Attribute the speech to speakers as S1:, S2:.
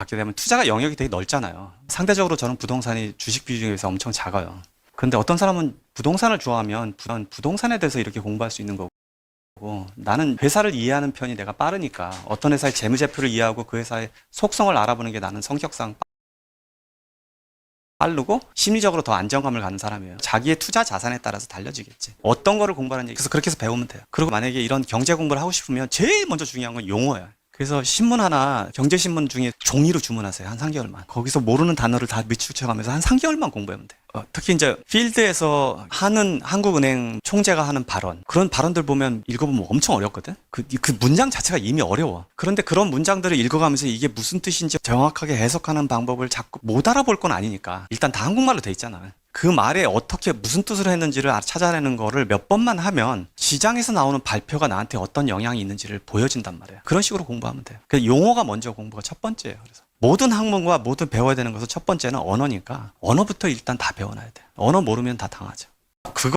S1: 갖게 되면 투자가 영역이 되게 넓잖아요. 상대적으로 저는 부동산이 주식 비중에 비해서 엄청 작아요. 근데 어떤 사람은 부동산을 좋아하면 부- 부동산에 대해서 이렇게 공부할 수 있는 거고 나는 회사를 이해하는 편이 내가 빠르니까 어떤 회사의 재무제표를 이해하고 그 회사의 속성을 알아보는 게 나는 성격상 빠르고 심리적으로 더 안정감을 갖는 사람이에요. 자기의 투자 자산에 따라서 달려지겠지. 어떤 거를 공부하는지 그래서 그렇게 해서 배우면 돼요. 그리고 만약에 이런 경제 공부를 하고 싶으면 제일 먼저 중요한 건 용어예요. 그래서 신문 하나 경제신문 중에 종이로 주문하세요 한 3개월만. 거기서 모르는 단어를 다 밑추쳐가면서 한 3개월만 공부하면 돼요. 어, 특히 이제 필드에서 하는 한국은행 총재가 하는 발언. 그런 발언들 보면 읽어보면 엄청 어렵거든? 그, 그 문장 자체가 이미 어려워. 그런데 그런 문장들을 읽어가면서 이게 무슨 뜻인지 정확하게 해석하는 방법을 자꾸 못 알아볼 건 아니니까 일단 다 한국말로 돼 있잖아. 그 말에 어떻게 무슨 뜻으로 했는지를 아- 찾아내는 거를 몇 번만 하면 시장에서 나오는 발표가 나한테 어떤 영향이 있는지를 보여준단 말이에요. 그런 식으로 공부하면 돼요. 그 용어가 먼저 공부가 첫 번째예요. 그래서 모든 학문과 모든 배워야 되는 것은 첫 번째는 언어니까 언어부터 일단 다 배워놔야 돼요. 언어 모르면 다 당하죠.